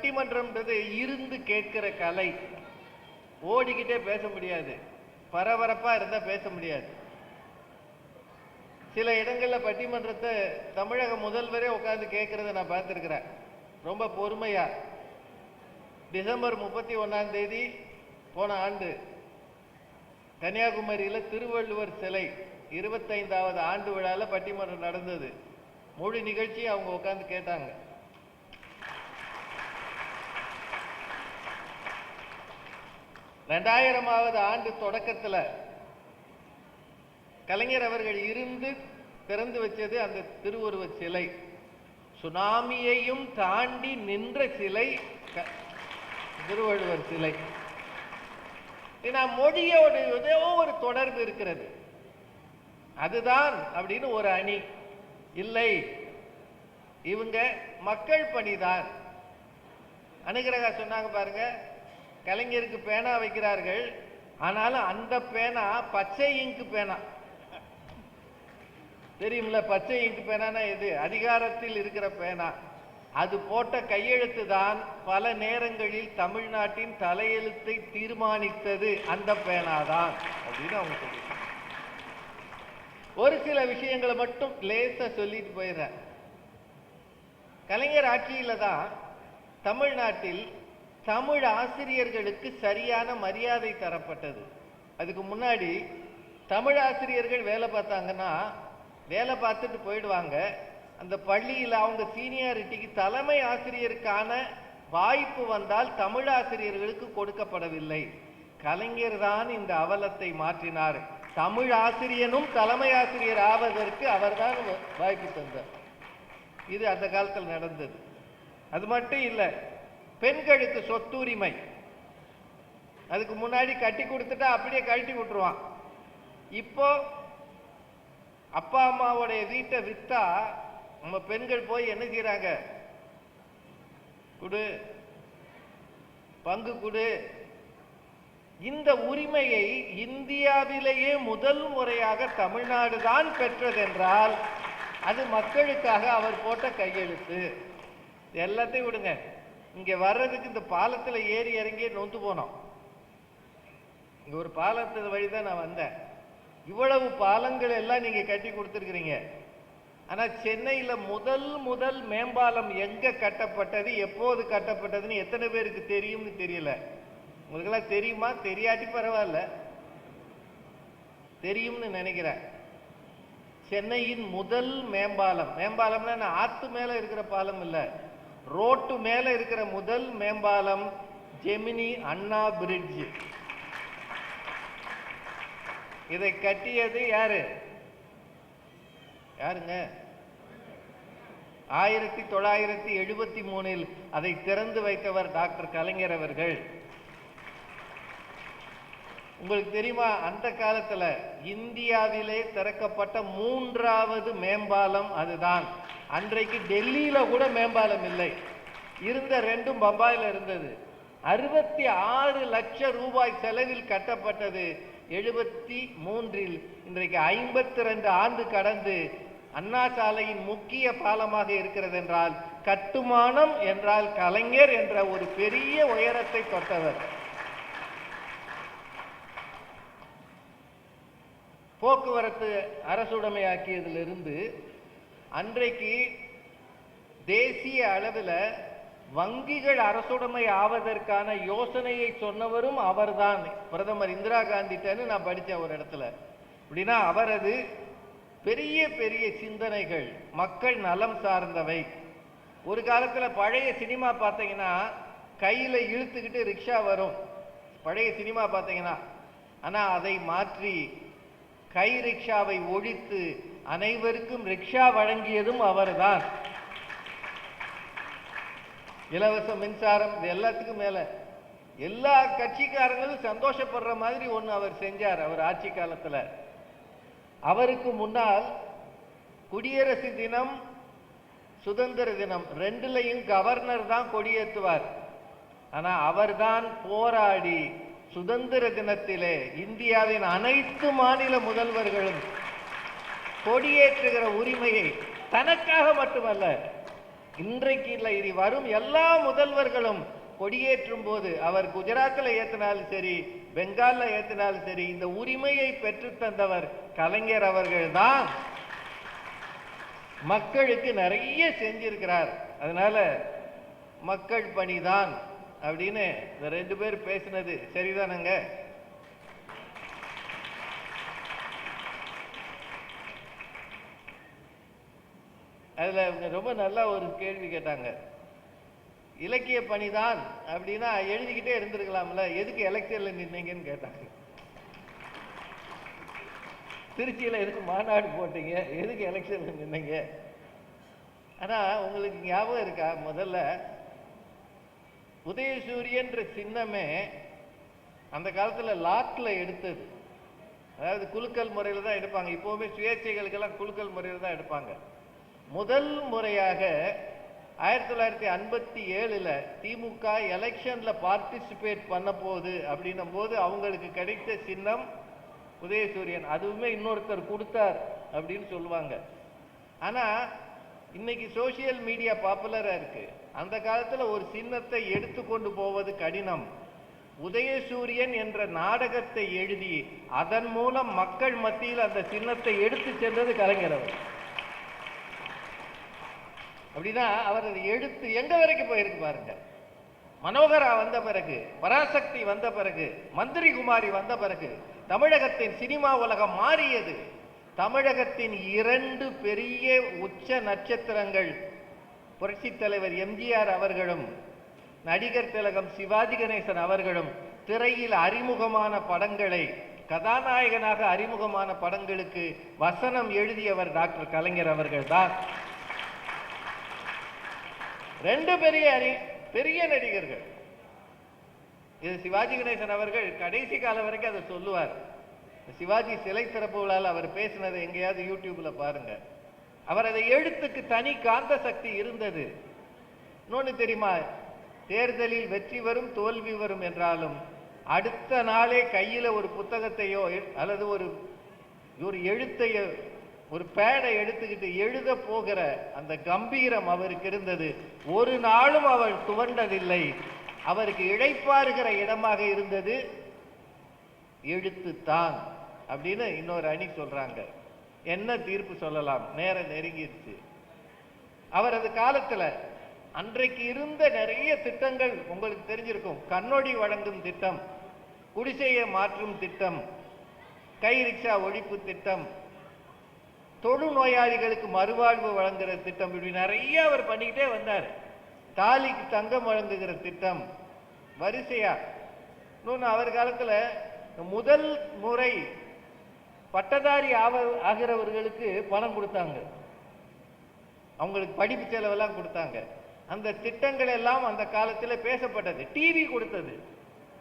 பட்டிமன்றம்ன்றது இருந்து கேட்கிற கலை. ஓடிக்கிட்டே பேச முடியாது. பரபரப்பாக இருந்தால் பேச முடியாது. சில இடங்களில் பட்டிமன்றத்தை தமிழக முதல்வரே உட்காந்து கேட்குறத நான் பார்த்துருக்குறேன். ரொம்ப பொறுமையாக டிசம்பர் முப்பத்தி ஒன்றாந்தேதி தேதி போன ஆண்டு கன்னியாகுமரியில் திருவள்ளுவர் சிலை இருபத்தைந்தாவது ஆண்டு விழாவில் பட்டிமன்றம் நடந்தது. முழு நிகழ்ச்சி அவங்க உட்காந்து கேட்டாங்க. ரெண்டாயிரமாவது ஆண்டு தொடக்கத்தில் கலைஞர் அவர்கள் இருந்து திறந்து வச்சது அந்த திருவுருவ சிலை. சுனாமியையும் தாண்டி நின்ற சிலை க- திருவள்ளுவர் சிலை. ஏன்னா மொழியோட ஏதோ ஒரு தொடர்பு இருக்கிறது. அதுதான் அப்படின்னு ஒரு அணி. இல்லை இவங்க மக்கள் பணிதான். அனுகிரகா சொன்னாங்க பாருங்க கலைஞருக்கு பேனா வைக்கிறார்கள். ஆனாலும் அந்த பேனா பச்சை இங்கு பேனா. தெரியும்ல பச்சை இங்கு பேனானா எது? அதிகாரத்தில் இருக்கிற பேனா. அது போட்ட கையெழுத்து தான் பல நேரங்களில் தமிழ்நாட்டின் தலையெழுத்தை தீர்மானித்தது. அந்த பேனாதான் அப்படின்னு அவங்க சொல்லியிருக்காங்க. ஒரு சில விஷயங்களை மட்டும் லேசா சொல்லிட்டு போயிடுறேன். கலைஞர் ஆட்சியில தான் தமிழ்நாட்டில் தமிழ் ஆசிரியர்களுக்கு சரியான மரியாதை தரப்பட்டது. அதுக்கு முன்னாடி தமிழ் ஆசிரியர்கள் வேலை பார்த்தாங்கன்னா வேலை பார்த்துட்டு போயிடுவாங்க. அந்த பள்ளியில் அவங்க சீனியாரிட்டிக்கு தலைமை ஆசிரியருக்கான வாய்ப்பு வந்தால் தமிழ் ஆசிரியர்களுக்கு கொடுக்கப்படவில்லை. கலைஞர் தான் இந்த அவலத்தை மாற்றினார். தமிழ் ஆசிரியனும் தலைமை ஆசிரியர் ஆவதற்கு அவர்தான் வாய்ப்பு தந்தார். இது அந்த காலத்தில் நடந்தது. அது மட்டும் இல்லை பெண்களுக்கு சொத்துரிமை. அதுக்கு முன்னாடி கட்டி கொடுத்துட்டா அப்படியே கழட்டி விட்டுருவான். இப்போ அப்பா அம்மாவுடைய வீட்டை வித்தா நம்ம பெண்கள் போய் என்ன செய்கிறாங்க குடு பங்கு கொடு. இந்த உரிமையை இந்தியாவிலேயே முதல் முறையாக தமிழ்நாடு தான் பெற்றதென்றால் அது மக்களுக்காக அவர் போட்ட கையெழுத்து. எல்லாத்தையும் விடுங்க. இங்கே வர்றதுக்கு இந்த பாலத்தில் ஏறி இறங்கி நொந்து போனோம். இங்கே ஒரு பாலத்து வழி தான் நான் வந்தேன். இவ்வளவு பாலங்கள் எல்லாம் நீங்கள் கட்டி கொடுத்துருக்கிறீங்க. ஆனால் சென்னையில் முதல் முதல் மேம்பாலம் எங்கே கட்டப்பட்டது எப்போது கட்டப்பட்டதுன்னு எத்தனை பேருக்கு தெரியும்னு தெரியல. உங்களுக்கெல்லாம் தெரியுமா? தெரியாட்டி பரவாயில்ல. தெரியும்னு நினைக்கிறேன். சென்னையின் முதல் மேம்பாலம். மேம்பாலம்னா நான் ஆற்று மேலே இருக்கிற பாலம் இல்லை. ரோட்டு மேல இருக்கிற முதல் மேம்பாலம் ஜெமினி அண்ணா பிரிட்ஜ் இதை கட்டியது யாரு? யாருங்க? ஆயிரத்தி தொள்ளாயிரத்தி எழுபத்தி மூணில் அதை திறந்து வைத்தவர் டாக்டர் கலைஞர் அவர்கள். உங்களுக்கு தெரியுமா? அந்த காலத்துல இந்தியாவிலே திறக்கப்பட்ட மூன்றாவது மேம்பாலம் அதுதான். அன்றைக்கு டெல்லியில கூட மேம்பாலம் இல்லை. இருந்த ரெண்டும் பம்பாயில இருந்தது. அறுபத்தி ஆறு லட்சம் ரூபாய் செலவில் கட்டப்பட்டது. எழுபத்தி மூன்றில் இன்றைக்கு ஐம்பத்தி ரெண்டு ஆண்டு கடந்து அண்ணா சாலையின் முக்கிய பாலமாக இருக்கிறது என்றால் கட்டுமானம் என்றால் கலைஞர் என்ற ஒரு பெரிய உயரத்தை தொட்டவர். போக்குவரத்து அரசுடைமையாக்கியதிலிருந்து அன்றைக்கு தேசிய அளவில் வங்கிகள் அரசுடைமை ஆவதற்கான யோசனையை சொன்னவரும் அவர்தான். பிரதமர் இந்திரா காந்திட்டன்னு நான் படித்தேன் ஒரு இடத்துல. அப்படின்னா அவரது பெரிய பெரிய சிந்தனைகள் மக்கள் நலம் சார்ந்தவை. ஒரு காலத்தில் பழைய சினிமா பார்த்தீங்கன்னா கையில் இழுத்துக்கிட்டு ரிக்ஷா வரும். பழைய சினிமா பார்த்தீங்கன்னா ஆனால் அதை மாற்றி கை ரிக்ஷாவை ஒழித்து அனைவருக்கும் ரிக்ஷா வழங்கியதும் அவர்தான். இலவச மின்சாரம் இது எல்லாத்துக்கும் மேல. எல்லா கட்சிக்காரங்களும் சந்தோஷப்படுற மாதிரி ஒன்று அவர் செஞ்சார் அவர் ஆட்சி காலத்தில். அவருக்கு முன்னால் குடியரசு தினம் சுதந்திர தினம் ரெண்டுலையும் கவர்னர் தான் கொடியேற்றுவார். ஆனால் அவர்தான் போராடி சுதந்திர தினத்திலே இந்தியாவின் அனைத்து மாநில முதல்வர்களும் கொடியேற்றுகிற உரிமையை தனக்காக மட்டுமல்ல இன்றைக்கு இல்லை இனி வரும் எல்லா முதல்வர்களும் கொடியேற்றும் போது அவர் குஜராத்தில் ஏற்றினாலும் சரி பெங்காலில் ஏற்றினாலும் சரி இந்த உரிமையை பெற்று தந்தவர் கலைஞர் அவர்கள்தான். மக்களுக்கு நிறைய செஞ்சிருக்கிறார். அதனால மக்கள் பணிதான் அப்படின்னு இந்த ரெண்டு பேர் பேசினது சரிதானங்க? அதில் இவங்க ரொம்ப நல்லா ஒரு கேள்வி கேட்டாங்க. இலக்கிய பணிதான் அப்படின்னா எழுதிக்கிட்டே இருந்திருக்கலாம்ல எதுக்கு எலெக்ஷனில் நின்னீங்கன்னு கேட்டாங்க. திருச்சியில் எதுக்கு மாநாடு போட்டீங்க எதுக்கு எலெக்ஷனில் நின்னீங்க? ஆனால் உங்களுக்கு ஞாபகம் இருக்கா? முதல்ல உதயசூரியன்ற சின்னமே அந்த காலத்தில் லாட்டில் எடுத்தது. அதாவது குலுக்கல் முறையில் தான் எடுப்பாங்க. இப்போவுமே சுயேட்சைகளுக்கெல்லாம் குலுக்கல் முறையில் தான் எடுப்பாங்க. முதல் முறையாக ஆயிரத்தி தொள்ளாயிரத்தி ஐம்பத்தி ஏழில் திமுக எலெக்ஷனில் பார்ட்டிசிபேட் பண்ண போகுது அப்படின்னும் போது அவங்களுக்கு கிடைத்த சின்னம் உதயசூரியன். அதுவுமே இன்னொருத்தர் கொடுத்தார் அப்படின்னு சொல்லுவாங்க. ஆனால் இன்னைக்கு சோஷியல் மீடியா பாப்புலராக இருக்குது அந்த காலத்தில் ஒரு சின்னத்தை எடுத்துக்கொண்டு போவது கடினம். உதயசூரியன் என்ற நாடகத்தை எழுதி அதன் மூலம் மக்கள் மத்தியில் அந்த சின்னத்தை எடுத்து சென்றது கலைஞர் அவர். அப்படின்னா அவர் அதை எடுத்து எங்க வரைக்கும் போயிருக்கு பாருங்க. மனோகரா வந்த பிறகு பராசக்தி வந்த பிறகு மந்திரி குமாரி வந்த பிறகு தமிழகத்தின் சினிமா உலகம் மாறியது. தமிழகத்தின் இரண்டு பெரிய உச்ச நட்சத்திரங்கள் புரட்சி தலைவர் எம்ஜிஆர் அவர்களும் நடிகர் திலகம் சிவாஜி கணேசன் அவர்களும் திரையில் அறிமுகமான படங்களை கதாநாயகனாக அறிமுகமான படங்களுக்கு வசனம் எழுதியவர் டாக்டர் கலைஞர் அவர்கள் தான் ரெண்டு பெரிய அறி பெரிய நடிகர்கள். இது சிவாஜி கணேசன் அவர்கள் கடைசி காலம் வரைக்கும் அதை சொல்லுவார். சிவாஜி சிலை திறப்பு விழாவில் அவர் பேசினதை எங்கேயாவது யூடியூப்ல பாருங்க. அவர் அதை எழுத்துக்கு தனி காந்த சக்தி இருந்தது. இன்னொன்று தெரியுமா? தேர்தலில் வெற்றி வரும் தோல்வி வரும் என்றாலும் அடுத்த நாளே கையில் ஒரு புத்தகத்தையோ அல்லது ஒரு ஒரு எழுத்தையோ ஒரு பேடை எடுத்துக்கிட்டு எழுத போகிற அந்த கம்பீரம் அவருக்கு இருந்தது. ஒரு நாளும் அவர் துவண்டதில்லை. அவருக்கு இழைப்பாருகிற இடமாக இருந்தது. எழுத்து தான் அப்படின்னு இன்னொரு அணி சொல்றாங்க. என்ன தீர்ப்பு சொல்லலாம்? நேரம் நெருங்கிருச்சு. அவரது காலத்துல அன்றைக்கு இருந்த நிறைய திட்டங்கள் உங்களுக்கு தெரிஞ்சிருக்கும். கண்ணொடி வழங்கும் திட்டம் குடிசையை மாற்றும் திட்டம் கை ரிக்ஷா ஒழிப்பு திட்டம் தொழுநோயாளிகளுக்கு மறுவாழ்வு வழங்குகிற திட்டம். இப்படி நிறைய அவர் பண்ணிக்கிட்டே வந்தார். தாலிக்கு தங்கம் வழங்குகிற திட்டம். வரிசையா. இன்னொன்று அவர் காலத்தில் முதல் முறை பட்டதாரி ஆவ ஆகிறவர்களுக்கு பணம் கொடுத்தாங்க. அவங்களுக்கு படிப்பு செலவெல்லாம் கொடுத்தாங்க. அந்த திட்டங்கள் எல்லாம் அந்த காலத்தில் பேசப்பட்டது. டிவி கொடுத்தது.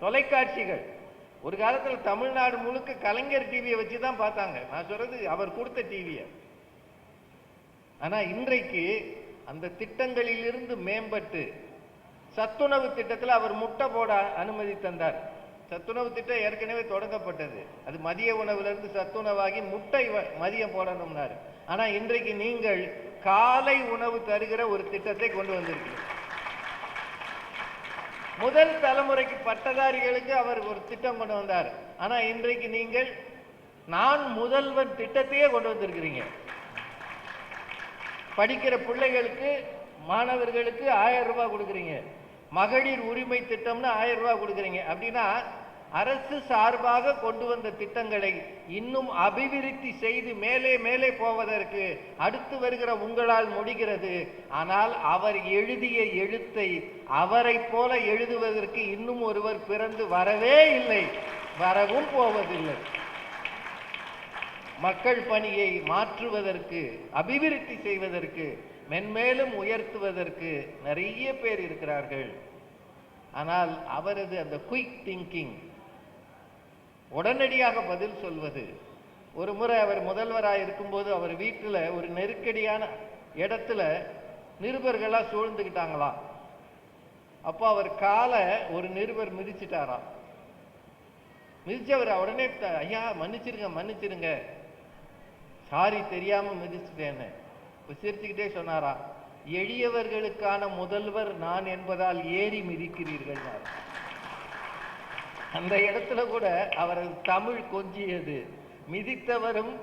தொலைக்காட்சிகள். ஒரு காலத்தில் தமிழ்நாடு முழுக்க கலைஞர் டிவியை வச்சு தான் பார்த்தாங்க. நான் சொல்றது அவர் கொடுத்த டிவியை ஆனால் இன்றைக்கு அந்த திட்டங்களிலிருந்து மேம்பட்டு சத்துணவு திட்டத்தில் அவர் முட்டை போட அனுமதி தந்தார். சத்துணவு திட்டம் ஏற்கனவே தொடங்கப்பட்டது. அது மதிய உணவுலேருந்து சத்துணவாகி முட்டை வ- மதியம் போடணும்னாரு. ஆனால் இன்றைக்கு நீங்கள் காலை உணவு தருகிற ஒரு திட்டத்தை கொண்டு வந்திருக்கிறீங்க முதல் தலைமுறைக்கு பட்டதாரிகளுக்கு அவர் ஒரு திட்டம் கொண்டு வந்தார். ஆனா இன்றைக்கு நீங்கள் நான் முதல்வன் திட்டத்தையே கொண்டு வந்திருக்கிறீங்க. படிக்கிற பிள்ளைகளுக்கு மாணவர்களுக்கு ஆயிரம் ரூபாய் கொடுக்குறீங்க. மகளிர் உரிமை திட்டம்னு ஆயிரம் ரூபாய் கொடுக்குறீங்க. அப்படின்னா அரசு சார்பாக கொண்டு வந்த திட்டங்களை இன்னும் அபிவிருத்தி செய்து மேலே மேலே போவதற்கு அடுத்து வருகிற உங்களால் முடிகிறது. ஆனால் அவர் எழுதிய எழுத்தை அவரைப் போல எழுதுவதற்கு இன்னும் ஒருவர் பிறந்து வரவே இல்லை. வரவும் போவதில்லை. மக்கள் பணியை மாற்றுவதற்கு அபிவிருத்தி செய்வதற்கு மென்மேலும் உயர்த்துவதற்கு நிறைய பேர் இருக்கிறார்கள். ஆனால் அவரது அந்த குயிக் திங்கிங் உடனடியாக பதில் சொல்வது. ஒரு முறை அவர் முதல்வராக இருக்கும்போது அவர் வீட்டில் ஒரு நெருக்கடியான இடத்துல நிருபர்களாக சூழ்ந்துக்கிட்டாங்களாம் அப்போ அவர் காலை ஒரு நிருபர் மிதிச்சிட்டாராம் மிதிச்சவர் உடனே ஐயா மன்னிச்சிருங்க மன்னிச்சிருங்க. சாரி தெரியாமல் மிதிச்சிட்டேன்னு. இப்ப சிரிச்சுக்கிட்டே சொன்னாராம் எளியவர்களுக்கான முதல்வர் நான் என்பதால் ஏறி மிதிக்கிறீர்கள் அந்த இடத்துல கூட அவரது தமிழ் கொஞ்சியது. மிதித்தவரும்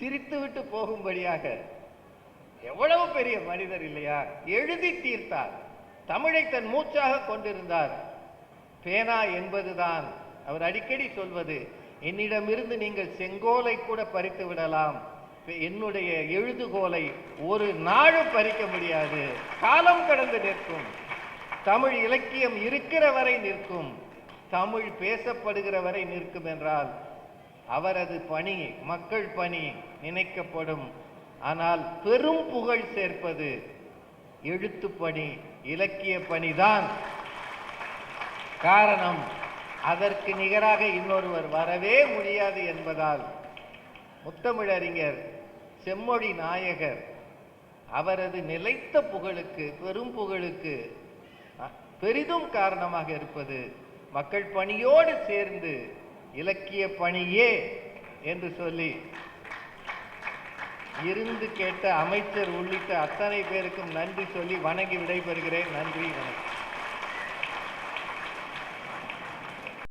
சிரித்துவிட்டு போகும்படியாக எவ்வளவு பெரிய மனிதர் இல்லையா? எழுதி தீர்த்தார். தமிழை தன் மூச்சாக கொண்டிருந்தார். பேனா என்பதுதான் அவர் அடிக்கடி சொல்வது. என்னிடமிருந்து நீங்கள் செங்கோலை கூட பறித்து விடலாம். என்னுடைய எழுதுகோலை ஒரு நாளும் பறிக்க முடியாது. காலம் கடந்து நிற்கும். தமிழ் இலக்கியம் இருக்கிற வரை நிற்கும். தமிழ் பேசப்படுகிற வரை நிற்கும் என்றால் அவரது பணி மக்கள் பணி நினைக்கப்படும். ஆனால் பெரும் புகழ் சேர்ப்பது எழுத்து பணி இலக்கிய பணிதான். காரணம் அதற்கு நிகராக இன்னொருவர் வரவே முடியாது என்பதால். முத்தமிழறிஞர் செம்மொழி நாயகர் அவரது நிலைத்த புகழுக்கு பெரும் புகழுக்கு பெரிதும் காரணமாக இருப்பது மக்கள் பணியோடு சேர்ந்து இலக்கிய பணியே என்று சொல்லி இருந்து கேட்ட அமைச்சர் உள்ளிட்ட அத்தனை பேருக்கும் நன்றி சொல்லி வணங்கி விடைபெறுகிறேன். நன்றி வணக்கம்.